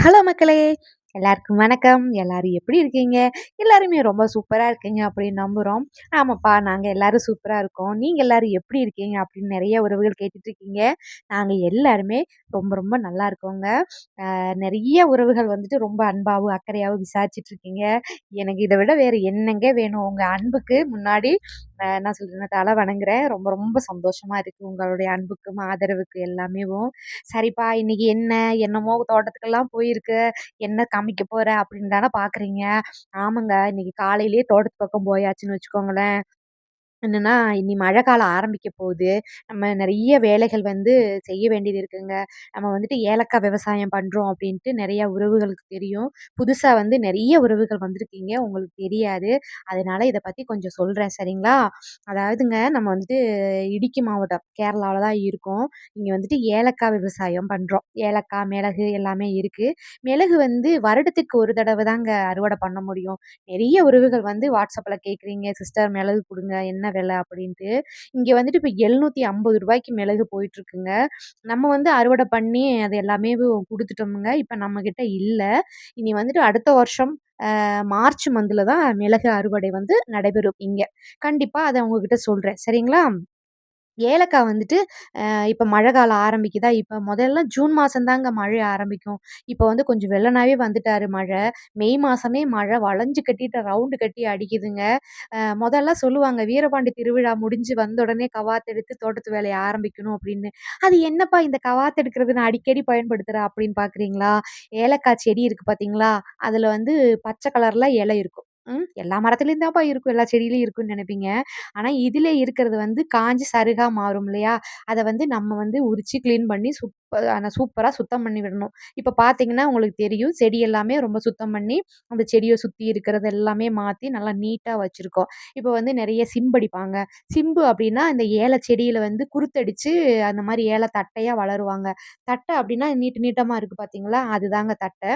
Hello மக்களே! எல்லாருக்கும் வணக்கம். எல்லாரும் எப்படி இருக்கீங்க? எல்லாருமே ரொம்ப சூப்பராக இருக்கீங்க அப்படின்னு நம்புகிறோம் ஆமாப்பா, நாங்கள் எல்லாரும் சூப்பராக இருக்கோம். நீங்கள் எல்லாரும் எப்படி இருக்கீங்க? அப்படின்னு நிறைய உறவுகள் கேட்டுட்ருக்கீங்க. நாங்கள் எல்லாருமே ரொம்ப ரொம்ப நல்லா இருக்கோங்க. நிறைய உறவுகள் வந்துட்டு ரொம்ப அன்பாகவும் அக்கறையாகவும் விசாரிச்சிட்ருக்கீங்க எனக்கு இதை விட வேறு என்னங்க வேணும்? உங்கள் அன்புக்கு முன்னாடி என்ன சொல்றது? தலை வணங்குறேன். ரொம்ப ரொம்ப சந்தோஷமா இருக்கு. உங்களுடைய அன்புக்கும், ஆதரவுக்கு எல்லாமேவும். சரிப்பா, இன்னைக்கு என்ன? என்னமோ தோட்டத்துக்கெல்லாம் போயிருக்கு என்ன காமிக்க போற? அப்படின்னு தானே பார்க்குறீங்க. ஆமாங்க. இன்னைக்கு காலையிலேயே தோட்டத்து பக்கம் போயாச்சுன்னு வச்சுக்கோங்களேன். என்னன்னா, இனி மழை காலம் ஆரம்பிக்க போகுது. நம்ம நெறைய வேலைகள் வந்து செய்ய வேண்டியது இருக்குங்க. நம்ம வந்துட்டு ஏலக்காய் விவசாயம் பண்றோம் அப்படின்ட்டு நெறைய உறவுகளுக்கு தெரியும். புதுசா வந்து நெறைய உறவுகள் வந்திருக்கீங்க. உங்களுக்கு தெரியாது. அதனால இத பத்தி கொஞ்சம் சொல்றேன் சரிங்களா? அதாவதுங்க நம்ம வந்துட்டு இடுக்கி மாவட்டம் கேரளால தான் இருக்கோம். இங்க வந்துட்டு ஏலக்காய் விவசாயம் பண்றோம். ஏலக்காய், மிளகு எல்லாமே இருக்கு. மிளகு வந்து வருடத்துக்கு ஒரு தடவ தாங்க அறுவடை பண்ண முடியும். நெறைய உறவுகள் வந்து WhatsAppல கேட்குறீங்க, "சிஸ்டர் மிளகு குடுங்க. என்ன விலை?" அப்படின்ட்டு. இங்கே வந்துட்டு இப்போ எழுநூற்றி ஐம்பது ரூபாய்க்கு மிளகு போயிட்டுருக்குங்க. நம்ம வந்து அறுவடை பண்ணி அது எல்லாமே கொடுத்துட்டோமுங்க இப்போ நம்மக்கிட்ட இல்லை இனி வந்துட்டு அடுத்த வருஷம் மார்ச் மந்தில் தான் மிளகு அறுவடை வந்து நடைபெறும் இங்கே கண்டிப்பாக அதை உங்ககிட்ட சொல்கிறேன் சரிங்களா? ஏலக்காய் வந்துட்டு இப்போ மழை காலம் ஆரம்பிக்குதா, இப்போ முதல்ல ஜூன் மாதம்தாங்க மழை ஆரம்பிக்கும். இப்போ வந்து கொஞ்சம் வெள்ளனாவே வந்துட்டாரு மழை. மே மாதமே மழை வளைஞ்சு கட்டிட்டு ரவுண்டு கட்டி அடிக்குதுங்க. முதல்ல சொல்லுவாங்க, வீரபாண்டி திருவிழா முடிஞ்சு வந்த உடனே கவாத்தெடுத்து தோட்டத்து வேலையை ஆரம்பிக்கணும் அப்படின்னு. அது என்னப்பா இந்த கவாத்தெடுக்கிறது நான் அடிக்கடி பயன்படுத்துகிற அப்படின்னு பார்க்குறீங்களா? ஏலக்காய் செடி இருக்குது பார்த்தீங்களா? அதில் வந்து பச்சை கலரில் இலை இருக்கும். எல்லா மரத்துலேயும் தான்ப்பா இருக்கும். எல்லா செடியிலையும் இருக்கும்னு நினைப்பீங்க ஆனால் இதில் இருக்கிறது வந்து காஞ்சி சருகாக மாறும் இல்லையா? அதை வந்து நம்ம வந்து உரிச்சு க்ளீன் பண்ணி சூப்பர் ஆனால் சூப்பராக சுத்தம் பண்ணி விடணும். இப்போ பார்த்தீங்கன்னா, உங்களுக்கு தெரியும். செடி எல்லாமே ரொம்ப சுத்தம் பண்ணி, அந்த செடியை சுற்றி இருக்கிறது எல்லாமே மாற்றி நல்லா நீட்டாக வச்சுருக்கோம் இப்போ வந்து நிறைய சிம்படிப்பாங்க. சிம்பு அப்படின்னா இந்த ஏல செடியில் வந்து குருத்தடிச்சு அந்த மாதிரி ஏல தட்டையாக வளருவாங்க. தட்டை அப்படின்னா நீட்டு நீட்டமாக இருக்குது பார்த்தீங்களா? அதுதாங்க தட்டை.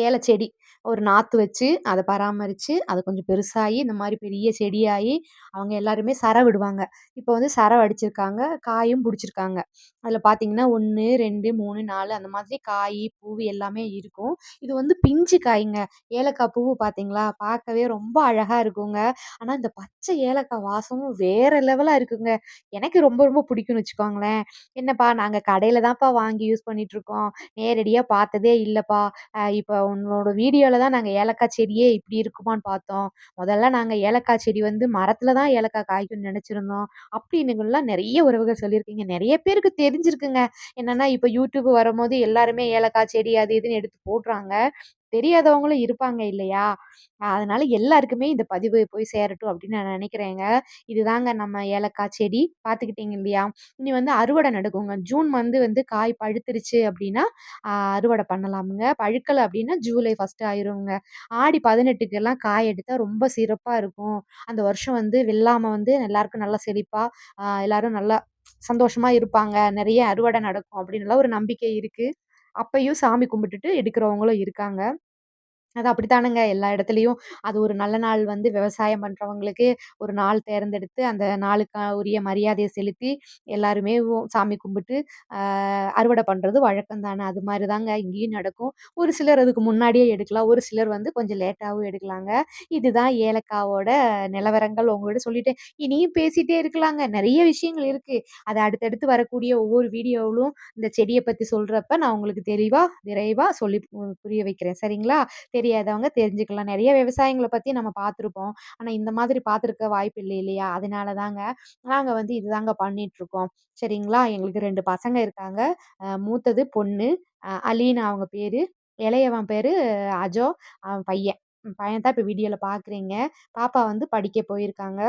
ஏலச்செடி. ஒரு நாற்று வச்சு, அதை பராமரித்து அது கொஞ்சம் பெருசாகி இந்த மாதிரி பெரிய செடியாகி அவங்க எல்லாருமே சர விடுவாங்க. இப்போ வந்து சர அடிச்சிருக்காங்க காயும் பிடிச்சிருக்காங்க அதில் பார்த்தீங்கன்னா, 1, 2, 3, 4 அந்த மாதிரி காய் பூவு எல்லாமே இருக்கும். இது வந்து பிஞ்சு காய்ங்க. ஏலக்காய் பூவு பார்த்தீங்களா? பார்க்கவே ரொம்ப அழகாக இருக்குங்க. ஆனால் இந்த பச்சை ஏலக்காய் வாசமும் வேறு லெவலாக இருக்குங்க. எனக்கு ரொம்ப ரொம்ப பிடிக்கும்னு வச்சுக்கோங்களேன். "என்னப்பா நாங்கள் கடையில் தான்ப்பா வாங்கி யூஸ் பண்ணிகிட்ருக்கோம் நேரடியாக பார்த்ததே இல்லைப்பா இப்போ உன்னோட வீடியோவில் தான் நாங்கள் ஏலக்காய் செடியே இப்படி இருக்குமான்னு பார்த்தோம். முதல்ல நாங்கள் ஏலக்காய் செடி வந்து மரத்தில் தான் ஏலக்காய் காய்க்கும்னு நினச்சிருந்தோம் அப்படின்னுலாம் நிறைய உறவுகள் சொல்லியிருக்கீங்க. நிறைய பேருக்கு தெரிஞ்சிருக்குங்க. என்னென்னா இப்போ யூடியூப் வரும்போது எல்லாருமே ஏலக்காய் செடி அது இதுன்னு எடுத்து போடுறாங்க. தெரியாதவங்களும் இருப்பாங்க இல்லையா? அதனால எல்லாருக்குமே இந்த பதிவு போய் சேரட்டும் அப்படின்னு நான் நினைக்கிறேங்க இதுதாங்க நம்ம ஏலக்காய் செடி. பார்த்துக்கிட்டீங்க இல்லையா? இனி வந்து அறுவடை நடக்குங்க. ஜூன் வந்து வந்து காய் பழுத்துருச்சு அப்படின்னா, அறுவடை பண்ணலாமுங்க. பழுக்கலை அப்படின்னா ஜூலை ஃபஸ்ட்டு ஆயிருங்க. ஆடி 18க்கெல்லாம் காய் எடுத்தால் ரொம்ப சிறப்பாக இருக்கும். அந்த வருஷம் வந்து வெள்ளாமல் வந்து எல்லாருக்கும் நல்லா செழிப்பாக எல்லாரும் நல்லா சந்தோஷமா இருப்பாங்க. நிறைய அறுவடை நடக்கும் அப்படின்னுலாம் ஒரு நம்பிக்கை இருக்கு. அப்பையும் சாமி கும்பிட்டுட்டு எடுக்கிறவங்களும் இருக்காங்க. அது அப்படித்தானுங்க எல்லா இடத்துலயும். அது ஒரு நல்ல நாள் வந்து விவசாயம் பண்றவங்களுக்கு ஒரு நாள் தேர்ந்தெடுத்து, அந்த நாளுக்கு உரிய மரியாதைய செலுத்தி, எல்லாருமே உ சாமி கும்பிட்டு, அறுவடை பண்றது வழக்கம் தானே. அது மாரி தாங்க இங்கேயும் நடக்கும். ஒரு சிலர் அதுக்கு முன்னாடியே எடுக்கலாம். ஒரு சிலர் வந்து கொஞ்சம் லேட்டாவும் எடுக்கலாங்க. இதுதான் ஏலக்காவோட நிலவரங்கள் உங்ககிட்ட சொல்லிட்டேன். இனியும் பேசிட்டே இருக்கலாங்க. நெறைய விஷயங்கள் இருக்கு. அதை அடுத்தடுத்து வரக்கூடிய ஒவ்வொரு வீடியோவிலும் இந்த செடிய பத்தி சொல்றப்ப நான் உங்களுக்கு தெளிவா, விரைவா சொல்லி பு புரிய வைக்கிறேன். சரிங்களா? தெரியாதவங்க தெரிஞ்சுக்கலாம். நிறைய விவசாயங்களை பத்தி நம்ம பார்த்துருப்போம். ஆனா, இந்த மாதிரி பார்த்துருக்க வாய்ப்பு இல்லை இல்லையா? அதனால தாங்க, நாங்க வந்து இதுதாங்க பண்ணிகிட்ருக்கோம் சரிங்களா? எங்களுக்கு ரெண்டு பசங்க இருக்காங்க. மூத்தது பொண்ணு. அ அலீனா அவங்க பேரு. இளையவன் பேரு அஜோ. அவன் பையன். பையன் தான் இப்போ வீடியோவில் பார்க்குறீங்க. பாப்பா வந்து படிக்க போயிருக்காங்க.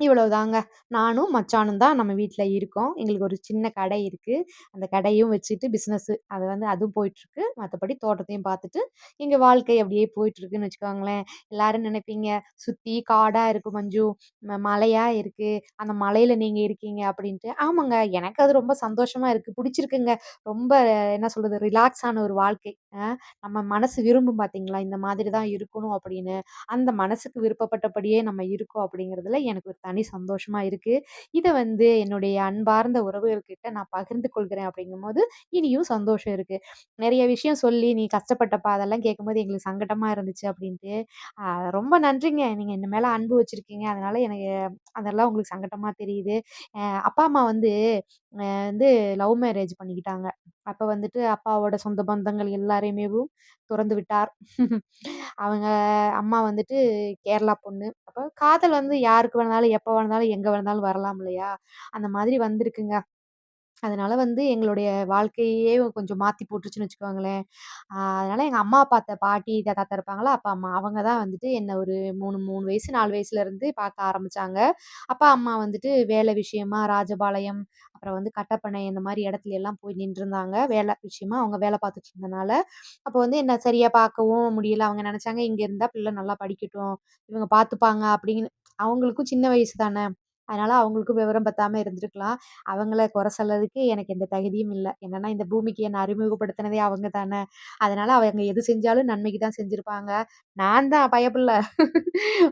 இவ்வளவுதாங்க. நானும், மச்சானும் தான் நம்ம வீட்டில் இருக்கோம். எங்களுக்கு ஒரு சின்ன கடை இருக்குது அந்த கடையும் வச்சுட்டு பிஸ்னஸ்ஸு அது வந்து அதுவும் போயிட்டுருக்கு. மற்றபடி தோட்டத்தையும் பார்த்துட்டு, எங்கள் வாழ்க்கை அப்படியே போயிட்டுருக்குன்னு வச்சுக்கோங்களேன். எல்லாரும் நினைப்பீங்க, சுற்றி காடாக இருக்குது மஞ்சு, மலையாக இருக்குது அந்த மலையில் நீங்கள் இருக்கீங்க" அப்படின்ட்டு. ஆமாங்க. எனக்கு அது ரொம்ப சந்தோஷமாக இருக்குது பிடிச்சிருக்குங்க ரொம்ப என்ன சொல்கிறது ரிலாக்ஸான ஒரு வாழ்க்கை. நம்ம மனசு விரும்பும் பார்த்தீங்களா? இந்த மாதிரி தான் இருக்கணும் அப்படின்னு. அந்த மனசுக்கு விருப்பப்பட்டபடியே நம்ம இருக்கோம் அப்படிங்கிறதுல எனக்கு ஒரு தனி சந்தோஷமா இருக்கு. இதை வந்து என்னுடைய அன்பார்ந்த உறவுகள்கிட்ட நான் பகிர்ந்து கொள்கிறேன் அப்படிங்கும்போது, இனியும் சந்தோஷம் இருக்கு. நிறைய விஷயம் சொல்லி, "நீ கஷ்டப்பட்டப்பா" அதெல்லாம் கேட்கும்போது எங்களுக்கு சங்கடமாக இருந்துச்சு அப்படின்ட்டு. ரொம்ப நன்றிங்க. நீங்க என்ன மேல அன்பு வச்சிருக்கீங்க. அதனால எனக்கு அதெல்லாம் உங்களுக்கு சங்கடமாக தெரியுது. அப்பா, அம்மா வந்து வந்து லவ் மேரேஜ் பண்ணிக்கிட்டாங்க. அப்ப வந்துட்டு அப்பாவோட சொந்த பந்தங்கள் எல்லாரையுமேவும் துறந்து விட்டார். அவங்க அம்மா வந்துட்டு கேரளா பொண்ணு. அப்ப காதல் வந்து யாருக்கு வேணாலும், எப்ப வேணாலும், எங்க வேணாலும் வரலாம் இல்லையா? அந்த மாதிரி வந்திருக்குங்க. அதனால வந்து எங்களுடைய வாழ்க்கையே கொஞ்சம் மாத்தி போட்டுருச்சுன்னு வச்சுக்கோங்களேன். அ அதனால எங்க அம்மா பார்த்த பாட்டி, தாத்தா இருப்பாங்களா, அப்பா, அம்மா அவங்க தான் வந்துட்டு என்ன ஒரு 3, 3 வயசு, 4 வயசுலேருந்து பார்க்க ஆரம்பிச்சாங்க. அப்பா, அம்மா வந்துட்டு வேலை விஷயமா ராஜபாளையம், அப்புறம் வந்து கட்டப்பனை இந்த மாரி இடத்துல எல்லாம் போய் நின்றுருந்தாங்க. வேலை விஷயமா அவங்க வேலை பார்த்துட்டு இருந்தனால, அப்போ வந்து என்ன சரியா பார்க்கவும் முடியல. அவங்க நினச்சாங்க இங்க இருந்தா பிள்ளை நல்லா படிக்கட்டும், இவங்க பார்த்துப்பாங்க அப்படின்னு. அவங்களுக்கும் சின்ன வயசு தானே அதனால அவங்களுக்கும் விவரம் பத்தாம இருந்திருக்கலாம். அவங்கள குறை சொல்லதுக்கு எனக்கு எந்த தகுதியும் இல்லை என்னன்னா இந்த பூமிக்கு என்னை அறிமுகப்படுத்தினதே அவங்க தானே அதனால அவங்க எது செஞ்சாலும் நன்மைக்கு தான் செஞ்சிருப்பாங்க. நான் தான் பயப்பில்ல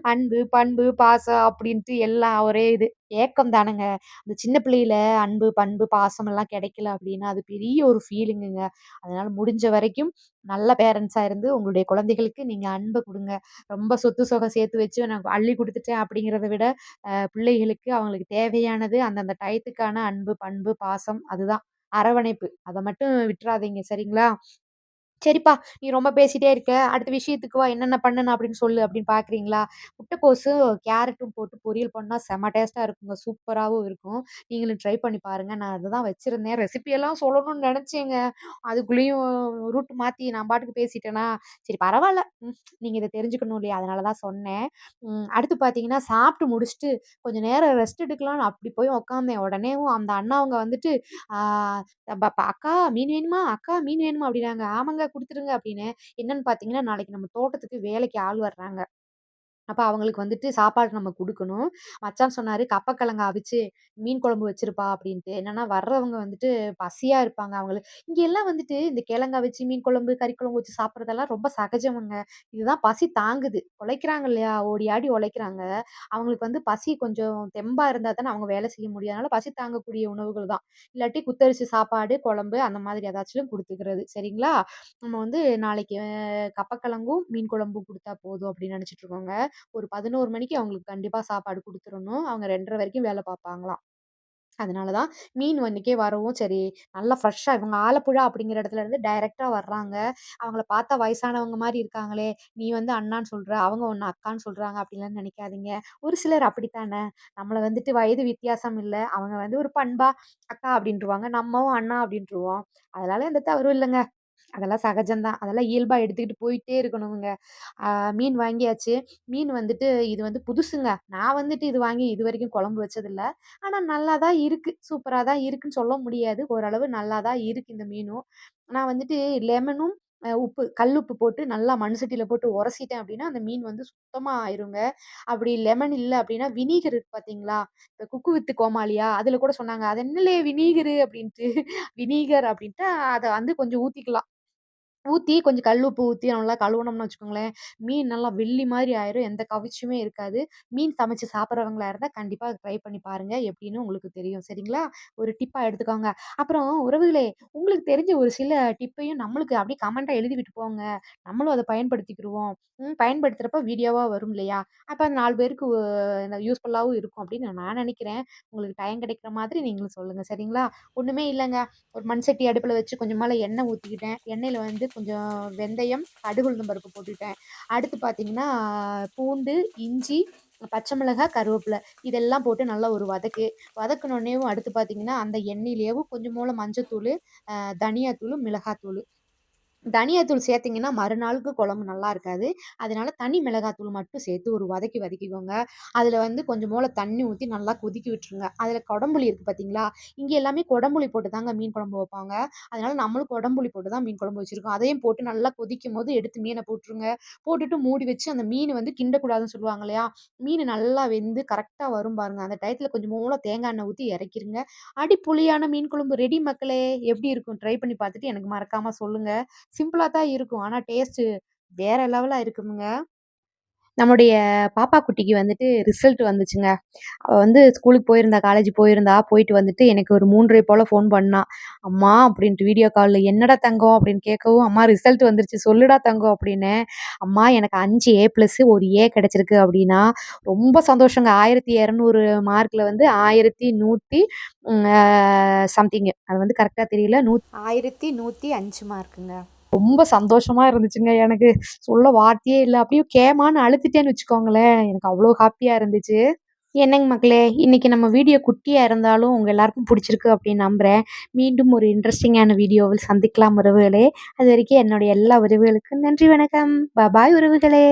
அன்பு, பண்பு, பாசம் அப்படின்ட்டு எல்லாம் ஒரே இது. ஏக்கம் தானுங்க அந்த சின்ன பிள்ளையில அன்பு, பண்பு, பாசம் எல்லாம் கிடைக்கல அப்படின்னா, அது பெரிய ஒரு ஃபீலிங்குங்க. அதனால முடிஞ்ச வரைக்கும் நல்ல பேரண்ட்ஸாக இருந்து உங்களுடைய குழந்தைகளுக்கு நீங்கள் அன்பை கொடுங்க ரொம்ப சொத்து சொகை சேர்த்து வச்சு நான் அள்ளி கொடுத்துட்டேன் அப்படிங்கிறத விட, பிள்ளைகளுக்கு அவங்களுக்கு தேவையானது அந்தந்த டயத்துக்கான அன்பு, பண்பு, பாசம் அதுதான். அரவணைப்பு. அதை மட்டும் விட்டுறாதீங்க. சரிங்களா? சரிப்பா, நீ ரொம்ப பேசிட்டே இருக்க. அடுத்த விஷயத்துக்கு வா. என்னென்ன பண்ணணும் அப்படின்னு சொல்லு அப்படின்னு பார்க்குறீங்களா? முட்டைக்கோஸும், கேரட்டும் போட்டு பொரியல் பண்ணா செம்ம டேஸ்ட்டாக இருக்குங்க. சூப்பராகவும் இருக்கும். நீங்களும் ட்ரை பண்ணி பாருங்க. நான் அதுதான் வச்சிருந்தேன். ரெசிபி எல்லாம் சொல்லணும்னு நினச்சேங்க அதுக்குள்ளேயும் ரூட் மாத்தி நான் பாட்டுக்கு பேசிட்டேனா, சரி பரவாயில்ல நீங்கள் நீங்க தெரிஞ்சுக்கணும் இல்லையா? அதனால தான் சொன்னேன். அடுத்து பார்த்தீங்கன்னா, சாப்பிட்டு முடிச்சுட்டு கொஞ்சம் நேரம் ரெஸ்ட் எடுக்கலாம்னு அப்படி போய் உட்காந்தேன். உடனேவும் அந்த அண்ணா அவங்க வந்துட்டு, "அக்கா மீன் வேணுமா? அக்கா மீன் வேணுமா?" அப்படின்னாங்க. "ஆமாங்க குடுத்துருங்க" அப்படின்னு என்னன்னு பார்த்தீங்கன்னா, நாளைக்கு நம்ம தோட்டத்துக்கு வேலைக்கு ஆள் வர்றாங்க. அப்ப அவங்களுக்கு வந்துட்டு சாப்பாடு நம்ம குடுக்கணும். மச்சான் சொன்னாரு, கப்பக்கிழங்கா அவிச்சு மீன் குழம்பு வச்சிருப்பா" அப்படின்ட்டு. என்னன்னா வர்றவங்க வந்துட்டு பசியா இருப்பாங்க. அவங்களுக்கு இங்க எல்லாம் வந்துட்டு இந்த கிழங்கு அவிச்சு மீன் குழம்பு, கறி குழம்பு வச்சு சாப்பிடுறதெல்லாம் ரொம்ப சகஜம்ங்க. இதுதான் பசி தாங்குது. உழைக்கிறாங்க இல்லையா? ஓடி ஆடி உழைக்கிறாங்க. அவங்களுக்கு வந்து பசி கொஞ்சம் தெம்பா இருந்தா தானே அவங்க வேலை செய்ய முடியும். அதனால பசி தாங்கக்கூடிய உணவுகள் தான். இல்லாட்டி குத்தரிசி சாப்பாடு, குழம்பு அந்த மாதிரி ஏதாச்சும் குடுத்துக்கிறது. சரிங்களா? நம்ம வந்து நாளைக்கு அ கப்பக்கிழங்கும், மீன் குழம்பும் குடுத்தா போதும் அப்படின்னு நெனச்சுட்டு இருக்கோங்க. ஒரு 11 மணிக்கு அவங்களுக்கு கண்டிப்பா சாப்பாடு கொடுத்துடணும் அவங்க 2:30 வரைக்கும் வேலை பார்ப்பாங்களாம். அதனால தான் மீன் வந்துக்கே வரவும் சரி, நல்லா ஃப்ரெஷ்ஷாக இவங்க ஆலப்புழா அப்படிங்கிற இடத்துல இருந்து டைரெக்டாக வர்றாங்க. அவங்கள பார்த்தா வயசானவங்க மாதிரி இருக்காங்களே, நீ வந்து அண்ணான்னு சொல்ற, அவங்க ஒன்று அக்கான்னு சொல்றாங்க அப்படிலாம் நினைக்காதீங்க ஒரு சிலர் அப்படித்தானே. நம்மளை வந்துட்டு வயது வித்தியாசம் இல்ல. அவங்க வந்து ஒரு பண்பா அக்கா அப்படின்ட்டுருவாங்க நம்மவும் அண்ணா அப்படின்ட்டுருவோம் அதனால எந்த தவறும் இல்லைங்க அதெல்லாம் சகஜம் தான். அதெல்லாம் இயல்பா எடுத்துக்கிட்டு போயிட்டே இருக்கணுங்க. ஆ மீன் வாங்கியாச்சு. மீன் வந்துட்டு இது வந்து புதுசுங்க. நான் வந்துட்டு இது வாங்கி இதுவரைக்கும் குழம்பு வச்சதில்ல. ஆனா நல்லா தான் இருக்கு. சூப்பரா தான் இருக்குன்னு சொல்ல முடியாது. ஓரளவு நல்லா தான் இருக்கு இந்த மீனும். நான் வந்துட்டு லெமனும், உப்பு கல் உப்பு, போட்டு நல்லா மண் சட்டியில் போட்டு உரசிட்டேன் அப்படின்னா அந்த மீன் வந்து சுத்தமாக ஆயிருங்க. அப்படி லெமன் இல்லை அப்படின்னா வினிகர் இருக்கு பார்த்தீங்களா? இந்த குக்கு வித்து கோமாளியா? அதில் கூட சொன்னாங்க. "அது என்னலே வினிகரு" அப்படின்ட்டு வினிகர் அப்படின்ட்டு அதை வந்து கொஞ்சம் ஊற்றிக்கலாம் ஊத்தி கொஞ்சம் கல் உப்பு ஊத்தி நல்லா கழுவுனோம்னு வச்சுக்கோங்களேன், மீன் நல்லா வெள்ளி மாதிரி ஆயிரும். எந்த கவிச்சுமே இருக்காது. மீன் சமைச்சு சாப்பிடுறவங்களா இருந்தா கண்டிப்பா ட்ரை பண்ணி பாருங்க. எப்படின்னு உங்களுக்கு தெரியும். சரிங்களா? ஒரு டிப்பா எடுத்துக்கோங்க. அப்புறம் உறவுகளே, உங்களுக்கு தெரிஞ்ச ஒரு சில டிப்பையும் நம்மளுக்கு அப்படியே கமெண்ட்டா எழுதி விட்டு போங்க. நம்மளும் அத பயன்படுத்திக்கிருவோம். ம் பயன்படுத்துறப்ப வீடியோவா வரும் இல்லையா? அப்ப அது 4 பேருக்கு ஒ யூஸ்ஃபுல்லாவும் இருக்கும் அப்படின்னு நான் நெனைக்கிறேன். உங்களுக்கு டைம் கிடைக்கிற மாதிரி நீங்களும் சொல்லுங்க. சரிங்களா? ஒண்ணுமே இல்லங்க. ஒரு மண் சட்டி அடுப்புல வச்சு கொஞ்சமால எண்ணெய் ஊத்திக்கிட்டேன். எண்ணெயில வந்து கொஞ்சம் வெந்தயம், கடுகு, உளுந்தம் பருப்பு போட்டுட்டேன். அடுத்து பார்த்தீங்கன்னா, பூண்டு, இஞ்சி, பச்சை மிளகாய், கருவேப்பிலை இதெல்லாம் போட்டு நல்லா ஒரு வதக்கு. வதக்குனோடனேவும் அடுத்து பார்த்தீங்கன்னா, அந்த எண்ணெயிலேயவும் கொஞ்சம் போல மஞ்சத்தூள் தனியாத்தூள் மிளகாத்தூள் தனியாத்தூள் சேர்த்தீங்கன்னா, மறுநாளுக்கு குழம்பு நல்லா இருக்காது. அதனால தனி மிளகாத்தூள் மட்டும் சேர்த்து ஒரு வதக்கி வதக்கிக்கோங்க. அதில் வந்து கொஞ்சம் மூளை தண்ணி ஊற்றி நல்லா கொதிக்க விட்டுருங்க. அதில் குடம்புளி இருக்குது பார்த்தீங்களா? இங்கே எல்லாமே குடம்புளி போட்டு தாங்க மீன் குழம்பு வைப்பாங்க. அதனால நம்மளும் குடம்புளி போட்டு தான் மீன் குழம்பு வச்சுருக்கோம் அதையும் போட்டு நல்லா கொதிக்கும் போது எடுத்து மீனை போட்டுருங்க. போட்டுட்டு மூடி வச்சு அந்த மீன் வந்து கிண்டக்கூடாதுன்னு சொல்லுவாங்க இல்லையா? மீன் நல்லா வெந்து கரெக்டாக வரும் பாருங்க. அந்த டயத்தில் கொஞ்சம் மூளை தேங்காய் எண்ணெய் ஊற்றி இறக்கிருங்க. அடி புளியான மீன் குழம்பு ரெடி மக்களே! எப்படி இருக்கும்? ட்ரை பண்ணி பார்த்துட்டு எனக்கு மறக்காமல் சொல்லுங்க. சிம்பிளா தான் இருக்கும். ஆனா டேஸ்ட்டு வேற லெவலா இருக்குமுங்க. நம்முடைய பாப்பா குட்டிக்கு வந்துட்டு ரிசல்ட் வந்துச்சுங்க. அவள் வந்து ஸ்கூலுக்கு போயிருந்தா, காலேஜ் போயிருந்தா. போயிட்டு வந்துட்டு எனக்கு ஒரு மூன்றரை போல் ஃபோன் பண்ணா. "அம்மா" அப்படின்ட்டு வீடியோ காலில் "என்னடா தங்கம்?" அப்படின்னு கேட்கவும், "அம்மா ரிசல்ட் வந்துருச்சு சொல்லுடா தங்கம்" அப்படின்னு "அம்மா எனக்கு அஞ்சு ஏ ப்ளஸ்ஸு ஒரு ஏ கிடச்சிருக்கு அப்படின்னா. ரொம்ப சந்தோஷங்க. 1200 மார்க்ல வந்து ஆயிரத்தி நூற்றி சம்திங்கு அது வந்து கரெக்டாக தெரியல. நூத் 1105 மார்க்குங்க. ரொம்ப சந்தோஷமா இருந்துச்சுங்க எனக்கு. சொல்ல வார்த்தையே இல்லை அப்படியே கேமான்னு அழுத்துட்டேன்னு வச்சுக்கோங்களேன். எனக்கு அவ்வளோ ஹாப்பியாக இருந்துச்சு. என்னங்க மக்களே, இன்னைக்கு நம்ம வீடியோ குட்டியா இருந்தாலும் உங்க எல்லாருக்கும் பிடிச்சிருக்கு அப்படின்னு நம்புறேன். மீண்டும் ஒரு இன்ட்ரெஸ்டிங்கான வீடியோவில் சந்திக்கலாம் உறவுகளே. அது வரைக்கும் என்னுடைய எல்லா உறவுகளுக்கும் நன்றி, வணக்கம். பபாய் உறவுகளே!